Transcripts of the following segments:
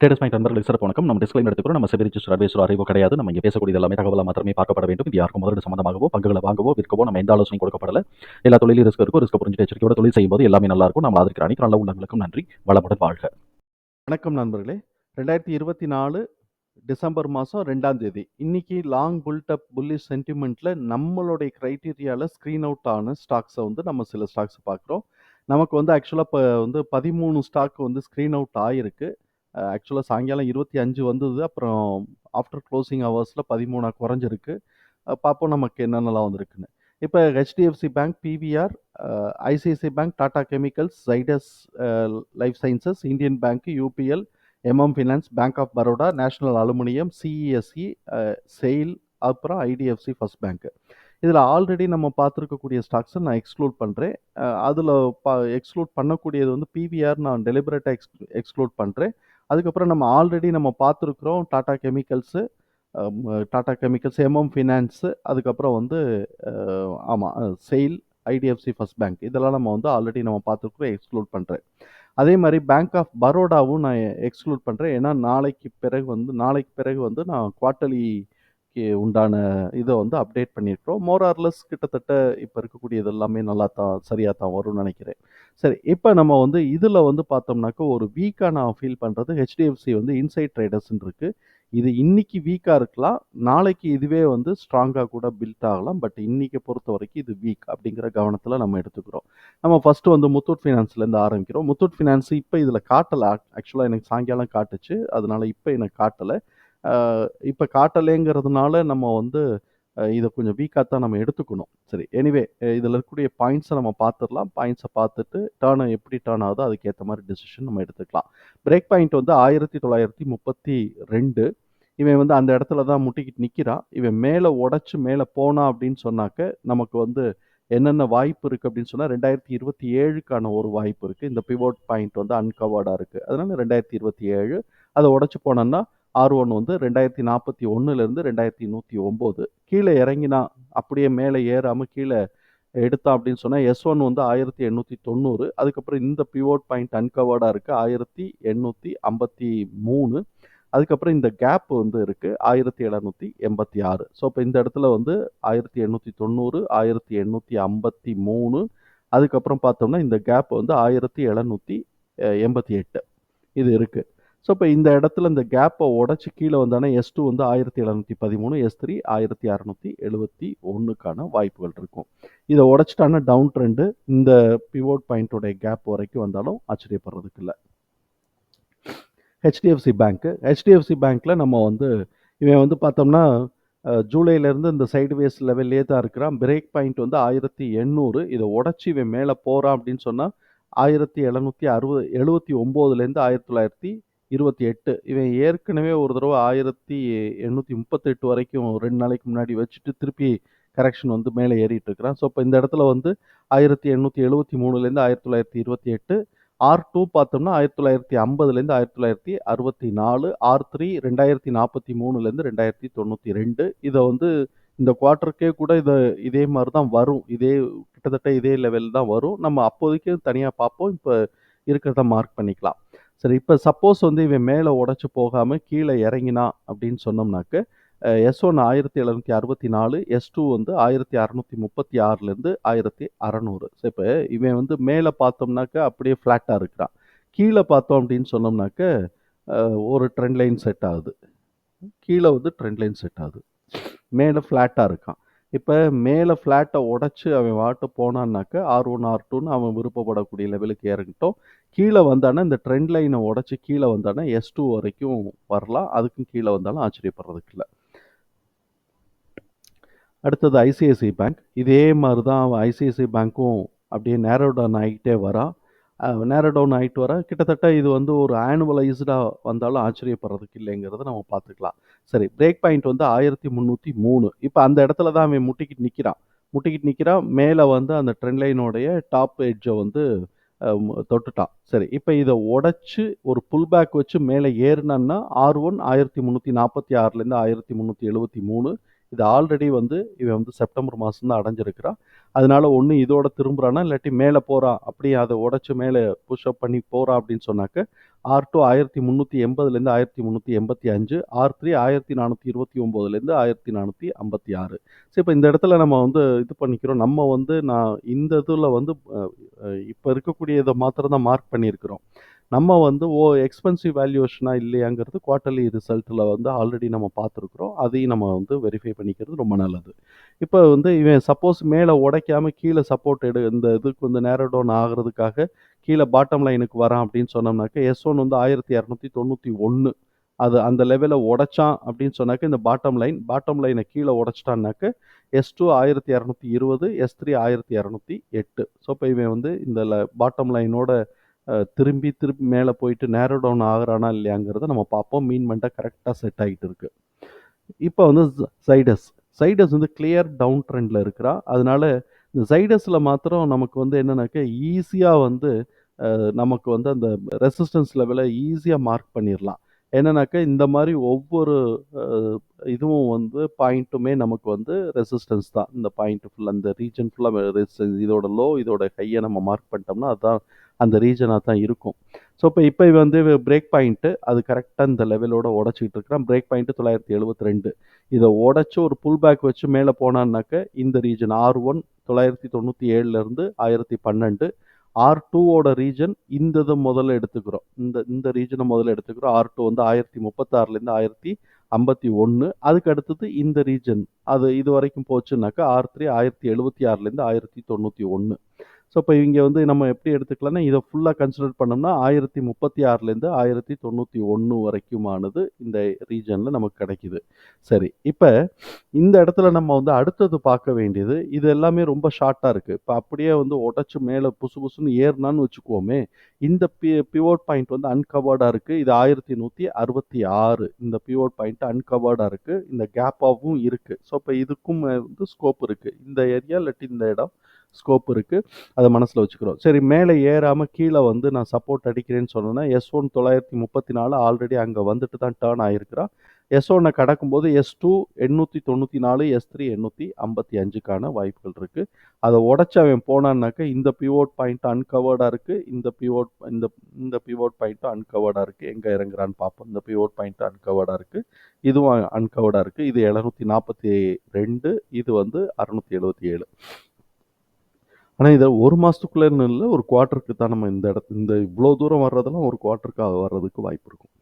Traders point நண்பர்களுக்கு சிறப்பு வணக்கம். நம்ம டிஸ்கிளைம் எடுத்துக்கிறோம் நம்ம செபி ரிஜிஸ்டர் அட்வைசர் அறிவோ கிடையாது. நம்ம இங்கே பேசக்கூடிய எல்லாமே தகவலாக மாத்திரமே பார்க்கப்பட வேண்டும். இது யாருக்கும் முதலீடு சம்மந்தமாகவோ பங்குகளை வாங்கவோ விற்கவோ நம்ம எந்த ஆலோசனை கொடுக்கப்படல. எல்லா தொழிலும் ரிஸ்க் இருக்கும் ரிஸ்க் புரிஞ்சு எச்சரிக்கையோட தொழில் செய்யும்போது எல்லாமே நல்லா இருக்கும். நம்ம ஆதரிக்கிற அனைத்து நல்ல உள்ளங்களுக்கும் நன்றி. வளமுடன் வாழ்க. வணக்கம் நண்பர்களே. ரெண்டாயிரத்தி இருபத்தி நாலு டிசம்பர் மாதம் ரெண்டாம் தேதி. இன்னைக்கு லாங் புல்டப் புல்லிஷ் சென்டிமெண்ட்டில் நம்மளுடைய க்ரைட்டீரியாவில் ஸ்க்ரீன் அவுட் ஆன ஸ்டாக்ஸை வந்து நம்ம சில ஸ்டாக்ஸ் பார்க்குறோம். நமக்கு வந்து ஆக்சுவலாக இப்போ வந்து பதிமூணு ஸ்டாக் வந்து ஸ்க்ரீன் அவுட் ஆகிருக்கு ஆக்சுவலாக சாயங்காலம் இருபத்தி அஞ்சு வந்தது. அப்புறம் ஆஃப்டர் க்ளோசிங் ஹவர்ஸில் பதிமூணா குறைஞ்சிருக்கு. பார்ப்போம் நமக்கு என்னென்னலாம் வந்திருக்குன்னு. இப்போ HDFC bank PVR ICICI bank Tata chemicals Zydus life sciences Indian bank UPL MM finance bank of Baroda national aluminium CESC SAIL அப்புறம் ஐடிஎஃப்சி ஃபஸ்ட் பேங்க் இதில் ஆல்ரெடி நம்ம பார்த்துருக்கக்கூடிய ஸ்டாக்ஸை நான் எக்ஸ்க்ளூட் பண்ணுறேன் அதில் பா எக்ஸ்க்ளூட் பண்ணக்கூடியது வந்து பிவிஆர் நான் டெலிபரேட்டாக எக்ஸ் எக்ஸ்க்ளூட் பண்ணுறேன் அதுக்கப்புறம் நம்ம ஆல்ரெடி நம்ம பார்த்துருக்குறோம் Tata chemicals Tata chemicals MM finance அதுக்கப்புறம் வந்து ஆமாம் செயில் ஐடிஎஃப்சி ஃபர்ஸ்ட் பேங்க் இதெல்லாம் நம்ம வந்து ஆல்ரெடி நம்ம பார்த்துருக்குறோம் எக்ஸ்க்ளூட் பண்ணுறேன் அதே மாதிரி பேங்க் ஆஃப் பரோடாவும் நான் எக்ஸ்க்ளூட் பண்ணுறேன் ஏன்னா நாளைக்கு பிறகு வந்து நாளைக்கு பிறகு வந்து நான் குவார்ட்டர்லி உண்டான இதை வந்து அப்டேட் பண்ணியிருக்கிறோம் மோரார்லெஸ் கிட்டத்தட்ட இப்போ இருக்கக்கூடியது எல்லாமே நல்லா தான் சரியாக தான் வரும்னு நினைக்கிறேன். சரி இப்போ நம்ம வந்து இதில் வந்து பார்த்தோம்னாக்கா ஒரு வீக்காக நான் ஃபீல் பண்ணுறது ஹெச்டிஎஃப்சி வந்து இன்சைட் ட்ரேடர்ஸ்ன்னு இருக்குது இது இன்னைக்கு வீக்காக இருக்கலாம். நாளைக்கு இதுவே வந்து ஸ்ட்ராங்காக கூட பில்ட் ஆகலாம். பட் இன்னைக்கு பொறுத்த வரைக்கும் இது வீக் அப்படிங்கிற கவனத்தில் நம்ம எடுத்துக்கிறோம். நம்ம ஃபஸ்ட்டு வந்து முத்தூட் ஃபினான்ஸ்லேருந்து ஆரம்பிக்கிறோம். முத்தூட் ஃபினான்ஸ் இப்போ இதில் காட்டலை. ஆக்சுவலாக எனக்கு சாயங்காலம் காட்டுச்சு. அதனால இப்போ எனக்கு காட்டலை. இப்போ காட்டலைங்கிறதுனால நம்ம வந்து இதை கொஞ்சம் வீக்காக தான் நம்ம எடுத்துக்கணும். சரி எனிவே இதில் இருக்கக்கூடிய பாயிண்ட்ஸை நம்ம பார்த்துடலாம் பாயிண்ட்ஸை பார்த்துட்டு டேர்ன் எப்படி டேர்ன் ஆகுதோ அதுக்கேற்ற மாதிரி டிசிஷன் நம்ம எடுத்துக்கலாம். பிரேக் பாயிண்ட் வந்து ஆயிரத்தி தொள்ளாயிரத்தி முப்பத்தி ரெண்டு. இவன் வந்து அந்த இடத்துல தான் முட்டிக்கிட்டு நிற்கிறான் இவன் மேலே உடச்சி மேலே போனா அப்படின்னு சொன்னாக்க நமக்கு வந்து என்னென்ன வாய்ப்பு இருக்குது அப்படின்னு சொன்னால் ரெண்டாயிரத்தி இருபத்தி ஏழுக்கான ஒரு வாய்ப்பு இருக்குது இந்த பிவோட் பாயிண்ட் வந்து அன்கவர்டாக இருக்குது அதனால் ரெண்டாயிரத்தி இருபத்தி ஏழு அதை உடச்சி போனோன்னா ஆர் ஒன் வந்து ரெண்டாயிரத்தி நாற்பத்தி ஒன்றுலேருந்து ரெண்டாயிரத்தி நூற்றி ஒம்பது. கீழே இறங்கினா அப்படியே மேலே ஏறாமல் கீழே எடுத்தான் அப்படின்னு சொன்னால் எஸ் ஒன் வந்து ஆயிரத்தி எண்ணூற்றி தொண்ணூறு. அதுக்கப்புறம் இந்த பிவோட் பாயிண்ட் அன்கவர்டாக இருக்குது ஆயிரத்தி எண்ணூற்றி ஐம்பத்தி மூணு. அதுக்கப்புறம் இந்த கேப் வந்து இருக்குது ஆயிரத்தி எழுநூற்றி எண்பத்தி ஆறு. ஸோ இப்போ இந்த இடத்துல வந்து ஆயிரத்தி எண்ணூற்றி தொண்ணூறு ஆயிரத்தி எண்ணூற்றி ஐம்பத்தி மூணு. அதுக்கப்புறம் பார்த்தோம்னா இந்த கேப் வந்து ஆயிரத்தி எழுநூற்றி எண்பத்தி எட்டு. இது இருக்குது ஸோ இப்போ இந்த இடத்துல இந்த கேப்பை உடச்சி கீழே வந்தானே எஸ் டூ வந்து ஆயிரத்தி எழுநூற்றி பதிமூணு எஸ் த்ரீ ஆயிரத்தி அறநூற்றி எழுபத்தி ஒன்றுக்கான வாய்ப்புகள் இருக்கும். இதை உடச்சிட்டான டவுன் ட்ரெண்டு இந்த பிவோட் பாயிண்ட்டோடைய கேப் வரைக்கும் வந்தாலும் ஆச்சரியப்படுறதுக்கு இல்லை. ஹெச்டிஎஃப்சி பேங்க்கு ஹெச்டிஎஃப்சி பேங்க்கில் நம்ம வந்து இவன் வந்து பார்த்தோம்னா ஜூலைலேருந்து இந்த சைடு வேஸ் லெவல்லே தான் இருக்கிறான். பிரேக் பாயிண்ட் வந்து ஆயிரத்தி எண்ணூறு இதை உடச்சி இவன் மேலே போகிறான் அப்படின்னு சொன்னால் ஆயிரத்தி எழுநூற்றி அறுபது எழுபத்தி ஒம்போதுலேருந்து ஆயிரத்தி தொள்ளாயிரத்தி இருபத்தி எட்டு. இவன் ஏற்கனவே ஒரு தடவை ஆயிரத்தி எண்ணூற்றி முப்பத்தெட்டு வரைக்கும் ரெண்டு நாளைக்கு முன்னாடி வச்சுட்டு திருப்பி கரெக்ஷன் வந்து மேலே ஏறிட்டு இருக்கிறான். ஸோ இப்போ இந்த இடத்துல வந்து ஆயிரத்தி எண்ணூற்றி எழுபத்தி மூணுலேருந்து ஆயிரத்தி தொள்ளாயிரத்தி இருபத்தி எட்டு ஆர் டூ பார்த்தோம்னா ஆயிரத்தி தொள்ளாயிரத்தி ஐம்பதுலேருந்து ஆயிரத்தி தொள்ளாயிரத்தி அறுபத்தி நாலு ஆர் த்ரீ ரெண்டாயிரத்தி நாற்பத்தி மூணுலேருந்து ரெண்டாயிரத்தி தொண்ணூற்றி ரெண்டு. இதை வந்து இந்த குவார்ட்டருக்கே கூட இதை இதே மாதிரி தான் வரும். இதே கிட்டத்தட்ட இதே லெவல் தான் வரும். நம்ம அப்போதைக்கு தனியாக பார்ப்போம். இப்போ இருக்கிறத மார்க் பண்ணிக்கலாம். சரி இப்போ சப்போஸ் வந்து இவன் மேலே உடச்சி போகாமல் கீழே இறங்கினா அப்படின்னு சொன்னோம்னாக்க எஸ் ஒன் ஆயிரத்தி எழுநூற்றி அறுபத்தி நாலு எஸ் டூ வந்து ஆயிரத்தி அறநூற்றி முப்பத்தி ஆறுலேருந்து ஆயிரத்தி அறநூறு. ஸோ இப்போ இவன் வந்து மேலே பார்த்தோம்னாக்க அப்படியே ஃப்ளாட்டாக இருக்கிறான். கீழே பார்த்தோம் அப்படின்னு சொன்னோம்னாக்க ஒரு ட்ரெண்ட் லைன் செட் ஆகுது. கீழே வந்து ட்ரெண்ட் லைன் செட் ஆகுது. மேலே ஃப்ளாட்டாக இருக்கான். இப்போ மேலே ஃப்ளாட்டை உடச்சி அவன் வாட்டு போனான்னாக்க ஆர் ஒன் ஆர் டூன்னு அவன் விருப்பப்படக்கூடிய லெவலுக்கு இறங்கிட்டோம் கீழே வந்தானே இந்த ட்ரெண்ட் லைனை உடச்சி கீழே வந்தானே எஸ் டூ வரைக்கும் வரலாம். அதுக்கும் கீழே வந்தாலும் ஆச்சரியப்படுறதுக்கு இல்லை. அடுத்தது ஐசிஐசிஐ பேங்க் இதே மாதிரி தான் ஐசிஐசிஐ பேங்க்கும் அப்படியே நேரோ டவுன் ஆகிட்டே வரான். நேரோ டவுன் ஆகிட்டு வர கிட்டத்தட்ட இது வந்து ஒரு ஆனுவலைஸ்டாக வந்தாலும் ஆச்சரியப்படுறதுக்கு இல்லைங்கிறத நம்ம பார்த்துக்கலாம். சரி பிரேக் பாயிண்ட் வந்து ஆயிரத்தி முந்நூற்றி மூணு. இப்போ அந்த இடத்துல தான் அவன் முட்டிக்கிட்டு நிற்கிறான் முட்டிக்கிட்டு நிற்கிறான் மேலே வந்து அந்த ட்ரெண்ட் லைனோடைய டாப் எட்ஜை வந்து தொட்டுட்டான். சரி இப்போ இதை உடச்சி ஒரு புல் பேக் வச்சு மேலே ஏறினான்னா ஆர் ஒன் ஆயிரத்தி முந்நூற்றி நாற்பத்தி ஆறுலேருந்து ஆயிரத்தி முந்நூற்றி எழுபத்தி மூணு இது ஆல்ரெடி வந்து இவன் வந்து செப்டம்பர் மாதம் தான் அடைஞ்சிருக்கிறான். அதனால ஒன்று இதோட திரும்புகிறானா இல்லாட்டி மேலே போகிறான் அப்படி அதை உடச்சி மேலே புஷ்அப் பண்ணி போகிறான் அப்படின்னு சொன்னாக்க ஆர் டூ ஆயிரத்தி முந்நூற்றி எண்பதுலேருந்து ஆயிரத்தி முந்நூற்றி எண்பத்தி அஞ்சு ஆர் த்ரீ ஆயிரத்தி நானூற்றி இருபத்தி ஒம்போதுலேருந்து ஆயிரத்தி நானூற்றி ஐம்பத்தி ஆறு. சரி இப்போ இந்த இடத்துல நம்ம வந்து இது பண்ணிக்கிறோம். நம்ம வந்து நான் இந்த இதில் வந்து இப்போ இருக்கக்கூடிய இதை மாத்திரம் தான் மார்க் பண்ணியிருக்கிறோம். நம்ம வந்து ஓ எக்ஸ்பென்சிவ் வேல்யூவேஷனா இல்லையாங்கிறது குவார்ட்டர்லி ரிசல்ட்டில் வந்து ஆல்ரெடி நம்ம பார்த்துருக்குறோம். அதையும் நம்ம வந்து வெரிஃபை பண்ணிக்கிறது ரொம்ப நல்லது. இப்போ வந்து இவன் சப்போஸ் மேலே உடைக்காம கீழே சப்போர்ட் எடு இந்த இதுக்கு வந்து நேரோ டவுன் ஆகிறதுக்காக கீழே பாட்டம் லைனுக்கு வரான் அப்படின்னு சொன்னோம்னாக்க எஸ் ஒன் வந்து ஆயிரத்தி இரநூத்தி தொண்ணூற்றி ஒன்று அது அந்த லெவலில் உடைச்சான் அப்படின்னு சொன்னாக்க இந்த பாட்டம் லைன் பாட்டம் லைனை கீழே உடைச்சிட்டான்னாக்க எஸ் டூ ஆயிரத்தி இரநூத்தி இருபது எஸ் த்ரீ ஆயிரத்தி இரநூத்தி எட்டு. ஸோ இப்போ இவன் வந்து இந்த பாட்டம் லைனோட திரும்பி திரும்பி மேலே போயிட்டு நேரோ டவுன் ஆகிறானா இல்லையாங்கிறத நம்ம பார்ப்போம். மீன்மெண்ட்டாக கரெக்டாக செட் ஆகிட்டு இருக்கு. இப்போ வந்து சைடஸ் சைடஸ் வந்து கிளியர் டவுன் ட்ரெண்டில் இருக்கிறா. அதனால இந்த சைடஸில் மாத்திரம் நமக்கு வந்து என்னென்னாக்கா ஈஸியாக வந்து நமக்கு வந்து அந்த ரெசிஸ்டன்ஸ் லெவலை ஈஸியாக மார்க் பண்ணிடலாம் என்னென்னாக்கா இந்த மாதிரி ஒவ்வொரு இதுவும் வந்து பாயிண்ட்டுமே நமக்கு வந்து ரெசிஸ்டன்ஸ் தான். இந்த பாயிண்ட் ஃபுல்லாக இந்த ரீஜன் ஃபுல்லாக ரெசிஸ்டன்ஸ் இதோட லோ இதோட ஹையை நம்ம மார்க் பண்ணிட்டோம்னா அதுதான் அந்த ரீஜனாக தான் இருக்கும். ஸோ இப்போ இப்போ வந்து பிரேக் பாயிண்ட்டு அது கரெக்டாக இந்த லெவலோட உடச்சிக்கிட்டு இருக்கிறான். பிரேக் பாயிண்ட்டு தொள்ளாயிரத்தி எழுபத்தி ரெண்டு. இதை உடச்சி ஒரு புல் பேக் வச்சு மேலே போனான்னாக்க இந்த ரீஜன் ஆர் ஒன் தொள்ளாயிரத்தி தொண்ணூற்றி ஏழுலேருந்து ஆயிரத்தி பன்னெண்டு. ஆர் டூவோட ரீஜன் இந்த இதை முதல்ல எடுத்துக்கிறோம். இந்த இந்த ரீஜனை முதல்ல எடுத்துக்கிறோம். ஆர் டூ வந்து ஆயிரத்தி முப்பத்தாறுலேருந்து ஆயிரத்தி ஐம்பத்தி ஒன்று. அதுக்கு அடுத்தது இந்த ரீஜன் அது இது வரைக்கும் போச்சுனாக்கா ஆர் த்ரீ ஆயிரத்தி எழுபத்தி ஆறுலேருந்து ஆயிரத்தி தொண்ணூற்றி ஒன்று. ஸோ இப்போ இங்கே வந்து நம்ம எப்படி எடுத்துக்கலாம்னா இதை ஃபுல்லாக கன்சிடர் பண்ணோம்னா ஆயிரத்தி முப்பத்தி ஆறுலேருந்து ஆயிரத்தி தொண்ணூற்றி ஒன்று வரைக்குமானது இந்த ரீஜனில் நமக்கு கிடைக்குது. சரி இப்போ இந்த இடத்துல நம்ம வந்து அடுத்தது பார்க்க வேண்டியது இது எல்லாமே ரொம்ப ஷார்ட்டாக இருக்குது இப்போ அப்படியே வந்து உடச்சி மேலே புசு புசுன்னு ஏறினான்னு வச்சுக்குவோமே இந்த பி பிவோட் பாயிண்ட் வந்து அன்கவர்டாக இருக்குது இது ஆயிரத்தி நூற்றி அறுபத்தி ஆறு இந்த பிவோட் பாயிண்ட் அன்கவர்டாக இருக்குது இந்த கேப்பாகவும் இருக்குது ஸோ இப்போ இதுக்கும் வந்து ஸ்கோப் இருக்குது இந்த ஏரியா இல்லாட்டி இந்த இடம் ஸ்கோப் இருக்குது அதை மனசில் வச்சுக்கிறோம். சரி மேலே ஏறாமல் கீழே வந்து நான் சப்போர்ட் அடிக்கிறேன்னு சொன்னேன்னா எஸ் ஒன் தொள்ளாயிரத்தி முப்பத்தி நாலு ஆல்ரெடி அங்கே வந்துட்டு தான் டேர்ன் ஆகிருக்கிறான் எஸ் ஒன்னை கடக்கும்போது எஸ் டூ எண்ணூற்றி தொண்ணூற்றி நாலு எஸ் த்ரீ எண்ணூற்றி ஐம்பத்தி அஞ்சுக்கான வாய்ப்புகள் இருக்குது அதை உடச்சி அவன் போனான்னாக்க இந்த பிவோட் பாயிண்ட் அன்கவர்டாக இருக்குது இந்த பிவோட் இந்த இந்த பிவோட் பாயிண்ட்டும் அன்கவர்டாக இருக்குது எங்கே இறங்குறான்னு பார்ப்போம். இந்த பிவோட் பாயிண்ட் அன்கவர்டாக இருக்குது இதுவும் அன்கவர்டாக இருக்குது இது எழுநூற்றி நாற்பத்தி ரெண்டு இது வந்து அறுநூற்றி எழுபத்தி ஏழு. ஆனால் இதை ஒரு மாதத்துக்குள்ளேன்னு இல்லை ஒரு குவார்ட்டருக்கு தான் நம்ம இந்த இடத்து இந்த இவ்வளோ தூரம் வர்றதெல்லாம் ஒரு குவார்ட்டருக்காக வர்றதுக்கு வாய்ப்பு இருக்கும்.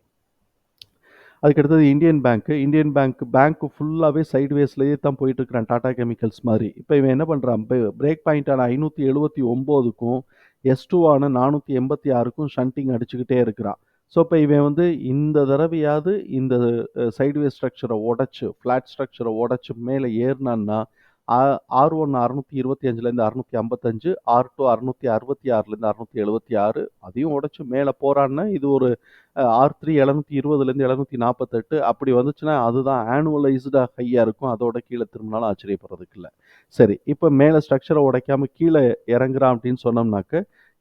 அதுக்கடுத்தது Indian bank Indian bank bank ஃபுல்லாகவே சைட்வேஸ்லேயே தான் போயிட்டுருக்கிறான் டாடா கெமிக்கல்ஸ் மாதிரி. இப்போ இவன் என்ன பண்ணுறான் பிரேக் பாயிண்டான ஐநூற்றி எழுபத்தி ஒம்போதுக்கும் எஸ் டூவான நானூற்றி எண்பத்தி ஆறுக்கும் ஷண்டிங் அடிச்சுக்கிட்டே இருக்கிறான். ஸோ இப்போ இவன் வந்து இந்த தடவையாவது இந்த சைட்வே ஸ்ட்ரக்சரை உடச்சி ஃப்ளாட் ஸ்ட்ரக்சரை உடச்சி மேலே ஏறினான்னா ஆர் ஒன் அறுநூற்றி இருபத்தி அஞ்சுலேருந்து அறுநூற்றி ஐம்பத்தஞ்சு ஆர் டூ அறுநூற்றி அறுபத்தி ஆறுலேருந்து அறுநூற்றி எழுபத்தி ஆறு அதையும் உடச்சி மேலே போகிறான்னா இது ஒரு ஆர் த்ரீ எழுநூற்றி இருபதுலேருந்து எழுநூற்றி நாற்பத்தெட்டு அப்படி வந்துச்சுன்னா அதுதான் ஆனுவலைஸ்டாக ஹையாக இருக்கும். அதோட கீழே திரும்பினாலும் ஆச்சரியப்படுறதுக்கு இல்லை. சரி இப்போ மேலே ஸ்ட்ரக்சரை உடைக்காமல் கீழே இறங்குறான் அப்படின்னு சொன்னோம்னாக்க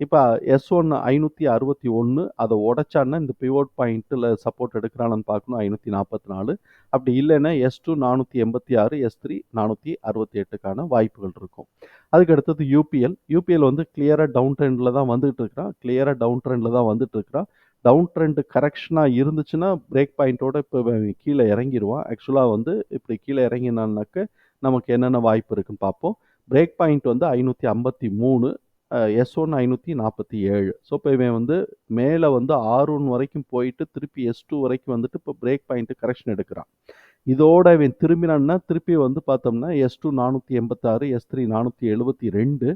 இப்போ எஸ் ஒன்று ஐநூற்றி அறுபத்தி ஒன்று அதை உடைச்சான்னா இந்த பிவோட் பாயிண்ட்டில் சப்போர்ட் எடுக்கிறானான்னு பார்க்கணும் ஐநூற்றி நாற்பத்தி நாலு. அப்படி இல்லைன்னா எஸ் டூ நானூற்றி எண்பத்தி ஆறு எஸ் த்ரீ நானூற்றி அறுபத்தி எட்டுக்கான வாய்ப்புகள் இருக்கும். அதுக்கு அடுத்தது யூபிஎல் யூபிஎல் வந்து கிளியராக டவுன் ட்ரெண்டில் தான் வந்துகிட்டு இருக்கிறான். கிளியராக டவுன் ட்ரெண்டில் தான் வந்துட்டு இருக்கிறான். டவுன் ட்ரெண்டு கரெக்ஷனாக இருந்துச்சுன்னா பிரேக் பாயிண்ட்டோட இப்போ கீழே இறங்கிடுவான் ஆக்சுவலாக வந்து இப்படி கீழே இறங்கினான்னாக்க நமக்கு என்னென்ன வாய்ப்பு இருக்குன்னு பார்ப்போம். பிரேக் பாயிண்ட் வந்து ஐநூற்றி ஐம்பத்தி மூணு எஸ் ஒன் ஐநூற்றி நாற்பத்தி ஏழு. ஸோ இப்போ இவன் வந்து மேலே வந்து ஆர் ஒன் வரைக்கும் போயிட்டு திருப்பி எஸ் டூ வரைக்கும் வந்துட்டு இப்போ பிரேக் பாயிண்ட்டு கரெக்ஷன் எடுக்கிறான். இதோட இவன் திரும்பினான்னா திருப்பி வந்து பார்த்தோம்னா எஸ் டூ நானூற்றி எண்பத்தாறு எஸ் த்ரீ நானூற்றி எழுபத்தி ரெண்டு.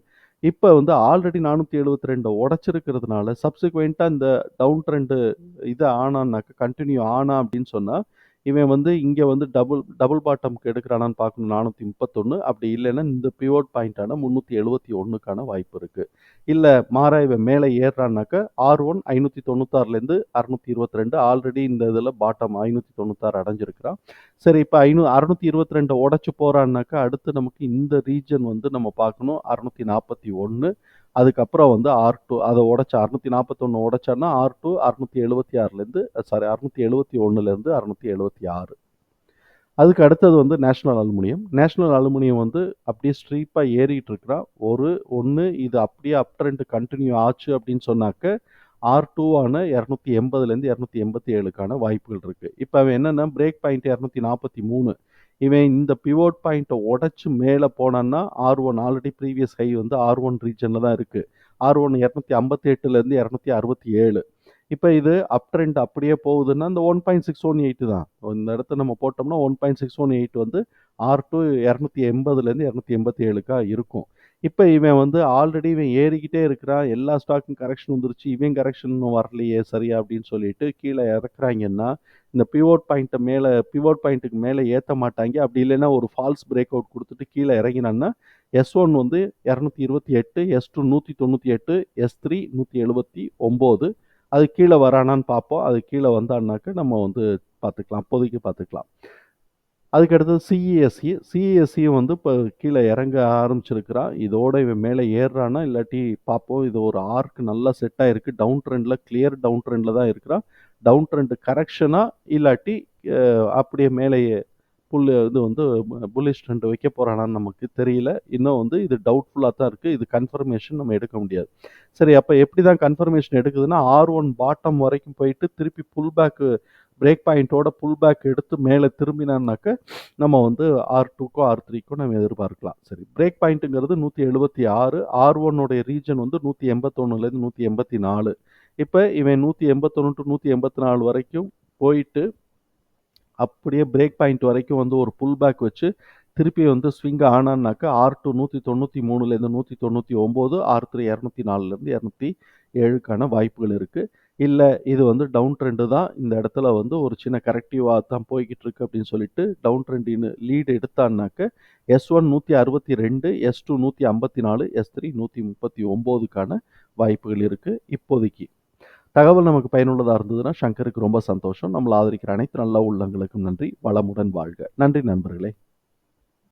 இப்போ வந்து ஆல்ரெடி நானூற்றி எழுபத்தி ரெண்டை உடச்சிருக்கிறதுனால சப்சிக்வெண்ட்டாக இந்த டவுன் ட்ரெண்டு இது ஆனான்னாக்க கண்டினியூ ஆனா அப்படின்னு சொன்னால் இவன் வந்து இங்கே வந்து டபுள் டபுள் பாட்டம்க்கு எடுக்கிறானான்னு பார்க்கணும். நானூற்றி முப்பத்தொன்று அப்படி இல்லைன்னா இந்த பிவோட் பாயிண்டான முந்நூற்றி எழுபத்தி ஒன்றுக்கான வாய்ப்பு இருக்குது இல்லை மாறா இவன் மேலே ஏறுறான்னாக்க ஆர் ஒன் ஐநூற்றி தொண்ணூத்தாறுலேருந்து அறுநூற்றி இருபத்தி ரெண்டு ஆல்ரெடி இந்த இதில் பாட்டம் ஐநூற்றி தொண்ணூத்தாறு அடைஞ்சிருக்கிறான். சரி இப்போ ஐநூ அறுநூற்றி இருபத்தி ரெண்டு உடச்சி போகிறான்னாக்கா அடுத்து நமக்கு இந்த ரீஜன் வந்து நம்ம பார்க்கணும். அறுநூற்றி நாற்பத்தி ஒன்று அதுக்கப்புறம் வந்து ஆர் டூ அதை உடச்சா அறுநூத்தி நாற்பத்தொன்று உடச்சான்னா ஆர் டூ அறுநூத்தி எழுபத்தி ஆறுலேருந்து சாரி அறுநூத்தி எழுபத்தி ஒன்றுலேருந்து அறுநூத்தி எழுபத்தி ஆறு அதுக்கு அடுத்தது வந்து நேஷ்னல் அலுமினியம் நேஷ்னல் அலுமினியம் வந்து அப்படியே ஸ்ட்ரீப்பாக ஏறிட்டு இருக்கிறான் ஒரு ஒன்று இது அப்படியே அப் ட்ரெண்ட் கண்டினியூ ஆச்சு அப்படின்னு சொன்னாக்க ஆர் டூவான இரநூத்தி எண்பதுலேருந்து இரநூத்தி எண்பத்தி ஏழுக்கான வாய்ப்புகள் இருக்குது இப்போ அவன் என்னென்னா பிரேக் பாயிண்ட் இரநூத்தி நாற்பத்தி மூணு இவன் இந்த பிவோட் பாயிண்ட்டை உடச்சி மேலே போனான்னா R one already previous high வந்து ஆர் ஒன் ரீஜனில் தான் இருக்குது ஆர் ஒன் இரநூத்தி ஐம்பத்தி எட்டுலேருந்து இரநூத்தி அறுபத்தி ஏழு. இப்போ இது அப் ட்ரெண்ட் அப்படியே போகுதுன்னா இந்த one point six one eight தான். இந்த இடத்த நம்ம போட்டோம்னா one point six one eight வந்து ஆர் டூ இரநூத்தி எண்பதுலேருந்து இரநூத்தி எண்பத்தி ஏழுக்காக இருக்கும். இப்போ இவன் வந்து ஆல்ரெடி இவன் ஏறிக்கிட்டே இருக்கிறான் எல்லா ஸ்டாக்கும் கரெக்ஷன் வந்துருச்சு இவன் கரெக்ஷன் இன்னும் வரலையே சரியா அப்படின்னு சொல்லிட்டு கீழே இறக்குறாங்கன்னா இந்த பிவோட் பாயிண்ட்டை மேலே பிவோட் பாயிண்ட்டுக்கு மேலே ஏற்ற மாட்டாங்க. அப்படி இல்லைன்னா ஒரு ஃபால்ஸ் பிரேக் அவுட் கொடுத்துட்டு கீழே இறங்கினான்னா எஸ் ஒன் வந்து இரநூத்தி இருபத்தி எட்டு எஸ் டூ நூற்றி தொண்ணூற்றி எட்டு எஸ் த்ரீ நூற்றி எழுபத்தி ஒம்பது. அது கீழே வரானான்னு பார்ப்போம். அது கீழே வந்தான்னாக்க நம்ம வந்து பார்த்துக்கலாம் அப்போதைக்கு பார்த்துக்கலாம். அதுக்கடுத்தது சிஇஎஸ்சி சிஇஎஸ்சியும் வந்து இப்போ கீழே இறங்க ஆரம்பிச்சிருக்கிறான் இதோட இவன் மேலே ஏறுறானா இல்லாட்டி பார்ப்போம் இது ஒரு ஆர்க் நல்லா செட் ஆகிருக்கு டவுன் ட்ரெண்டில் கிளியர் டவுன் ட்ரெண்டில் தான் இருக்கிறான் டவுன் ட்ரெண்டு கரெக்ஷனாக இல்லாட்டி அப்படியே மேலேயே புல் இது வந்து புல்லிஷ் ட்ரெண்ட் வைக்க போகிறானான்னு நமக்கு தெரியல. இன்னும் வந்து இது டவுட்ஃபுல்லாக தான் இருக்குது இது கன்ஃபர்மேஷன் நம்ம எடுக்க முடியாது. சரி அப்போ எப்படி தான் கன்ஃபர்மேஷன் எடுக்குதுன்னா ஆர் ஒன் பாட்டம் வரைக்கும் போயிட்டு திருப்பி புல் பேக்கு பிரேக் பாயிண்ட்டோட புல் பேக் எடுத்து மேலே திரும்பினான்னாக்க நம்ம வந்து ஆர் டூக்கோ ஆர் த்ரீக்கோ நம்ம எதிர்பார்க்கலாம். சரி பிரேக் பாயிண்ட்டுங்கிறது நூற்றி எழுபத்தி ஆறு ஆர் ஒன்னுடைய ரீஜன் வந்து நூற்றி எண்பத்தொன்னுலேருந்து நூற்றி எண்பத்தி நாலு. இப்போ இவன் நூற்றி எண்பத்தொன்று டு நூற்றி எண்பத்தி நாலு வரைக்கும் போயிட்டு அப்படியே பிரேக் பாயிண்ட் வரைக்கும் வந்து ஒரு புல் பேக் வச்சு திருப்பி வந்து ஸ்விங் ஆனான்னாக்கா ஆர் டூ நூற்றி தொண்ணூற்றி மூணுலேருந்து நூற்றி தொண்ணூற்றி ஒம்பது ஆர் த்ரீ இரநூத்தி நாலுலேருந்து இரநூத்தி ஏழுக்கான வாய்ப்புகள் இருக்குது இல்லை இது வந்து டவுன் ட்ரெண்டு தான். இந்த இடத்துல வந்து ஒரு சின்ன கரெக்டிவாக தான் போய்கிட்டு இருக்கு அப்படின்னு சொல்லிட்டு டவுன் ட்ரெண்டின்னு லீடு எடுத்தான்னாக்க எஸ் ஒன் நூற்றி அறுபத்தி ரெண்டு எஸ் டூ நூற்றி ஐம்பத்தி நாலு எஸ் த்ரீ நூற்றி முப்பத்தி ஒம்போதுக்கான வாய்ப்புகள் இருக்குது இப்போதைக்கு. தகவல் நமக்கு பயனுள்ளதாக இருந்ததுன்னா சங்கருக்கு ரொம்ப சந்தோஷம். நம்மளை ஆதரிக்கிற அனைத்து நல்ல உள்ளங்களுக்கும் நன்றி. வளமுடன் வாழ்க. நன்றி நண்பர்களே.